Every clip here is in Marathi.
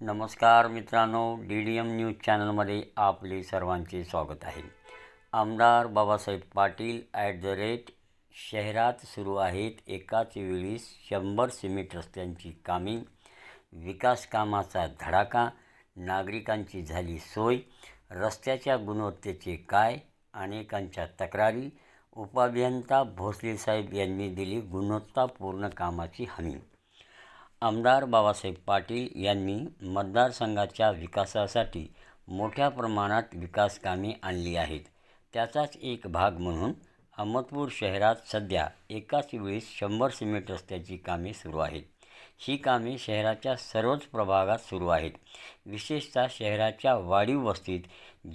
नमस्कार मित्रांनो डी डी एम न्यूज चॅनलमध्ये आपले सर्वांचे स्वागत आहे. आमदार Babasaheb Patil at the rate शहरात सुरू आहेत. एकाच वेळी शंभर सिमेंट रस्त्यांची कामे विकास कामाचा धडाका नागरिकांची झाली सोय रस्त्याच्या गुणवत्तेचे काय अनेकांच्या तक्रारी उपाभियंता भोसले साहेब यांनी दिली गुणवत्तापूर्ण कामाची हमी. आमदार बाबासाहेब पाटील यांनी मतदारसंघाच्या विकासासाठी मोठ्या प्रमाणात विकास कामे आणली आहेत. त्याचाच एक भाग म्हणून अहमदपूर शहरात सध्या एकाच वेळेस शंभर सिमेंट रस्त्याची कामे सुरू आहेत. ही कामे शहराच्या सर्वच प्रभागात सुरू आहेत. विशेषतः शहराच्या वाढीव वस्तीत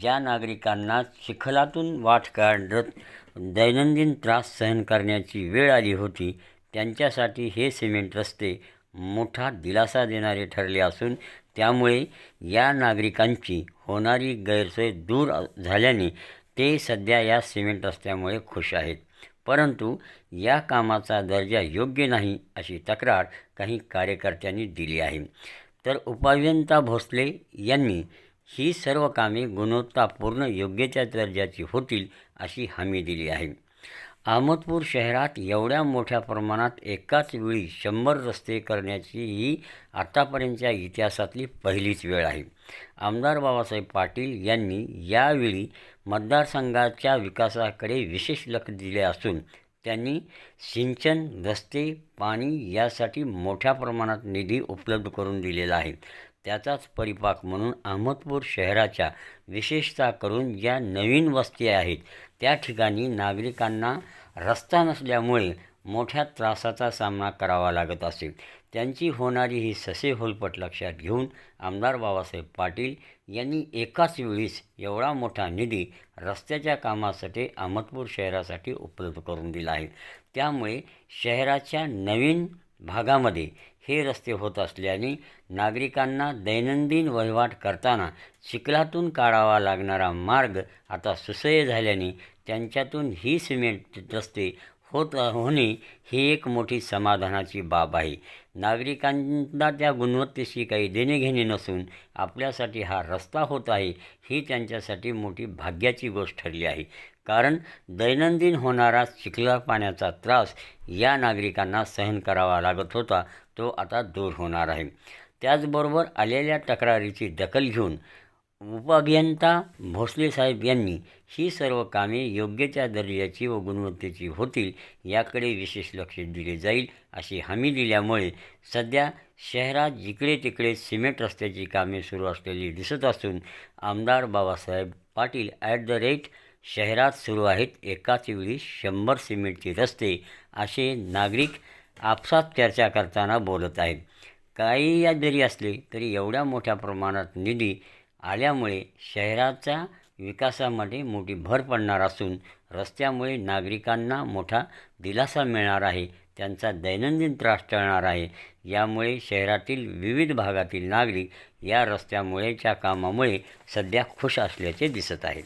ज्या नागरिकांना चिखलातून वाट काढत दैनंदिन त्रास सहन करण्याची वेळ आली होती त्यांच्यासाठी हे सिमेंट रस्ते मोठा दिलासा देणारे ठरले असून त्यामुळे या नागरिकांची होणारी गैरसोय दूर झाल्याने ते सध्या या सिमेंट रस्त्यामुळे खुश आहेत. परंतु या कामाचा दर्जा योग्य नाही अशी तक्रार काही कार्यकर्त्यांनी दिली आहे. तर उपायंता भोसले यांनी ही सर्व कामे गुणवत्तापूर्ण योग्यच्या दर्जाची होतील अशी हमी दिली आहे. अहमदपूर शहरात एवढ्या मोठ्या प्रमाणात एकाच वेळी शंभर रस्ते करण्याची ही आत्तापर्यंतच्या इतिहासातली पहिलीच वेळ आहे. आमदार बाबासाहेब पाटील यांनी यावेळी मतदारसंघाच्या विकासाकडे विशेष लक्ष दिले असून त्यांनी सिंचन रस्ते पाणी यासाठी मोठ्या प्रमाणात निधी उपलब्ध करून दिलेला आहे. त्याचाच परिपाक म्हणून अहमदपूर शहराच्या विशेषतः करून ज्या नवीन वस्ती आहेत त्या ठिकाणी नागरिकांना रस्ता नसल्यामुळे मोठ्या त्रासाचा सामना करावा लागत असेल त्यांची होणारी ही ससे होलपट लक्षात घेऊन आमदार बाबासाहेब पाटील यांनी एकाच वेळीस एवढा मोठा निधी रस्त्याच्या कामासाठी अहमदपूर शहरासाठी उपलब्ध करून दिला आहे. त्यामुळे शहराच्या नवीन भागामध्ये हे रस्ते होत असल्याने नागरिकांना दैनंदिन वहिवाट करताना चिखलातून काढावा लागणारा मार्ग आता सुसह्य झाल्याने त्यांच्यातून ही सिमेंट रस्ते होत होणे ही एक मोठी समाधानाची बाब आहे. नागरिकांना त्या गुणवत्तेशी काही देणेघेणे नसून आपल्यासाठी हा रस्ता होत आहे ही त्यांच्यासाठी मोठी भाग्याची गोष्ट ठरली आहे. कारण दैनंदिन होणारा चिखला पाण्याचा त्रास या नागरिकांना सहन करावा लागत होता तो आता दूर होणार आहे. त्याचबरोबर आलेल्या तक्रारीची दखल घेऊन उपअभियंता भोसले साहेब यांनी ही सर्व कामे योग्य दर्जाची व गुणवत्तेची होतील याकडे विशेष लक्ष दिले जाईल अशी हमी दिल्यामुळे सध्या शहरात जिकडे तिकडे सिमेंट रस्त्याची कामे सुरू असलेली दिसत असून आमदार Babasaheb Patil at the rate शहरात सुरू आहेत एकाच वेळी शंभर सिमेंटचे रस्ते असे नागरिक आपसात चर्चा करताना बोलत आहेत. काही या जरी असले तरी एवढ्या मोठ्या प्रमाणात निधी आल्यामुळे शहराच्या विकासामध्ये मोठी भर पडणार असून रस्त्यामुळे नागरिकांना मोठा दिलासा मिळणार आहे त्यांचा दैनंदिन त्रास टळणार आहे. यामुळे शहरातील विविध भागातील नागरिक या रस्त्यामुळेच्या कामामुळे सध्या खुश असल्याचे दिसत आहेत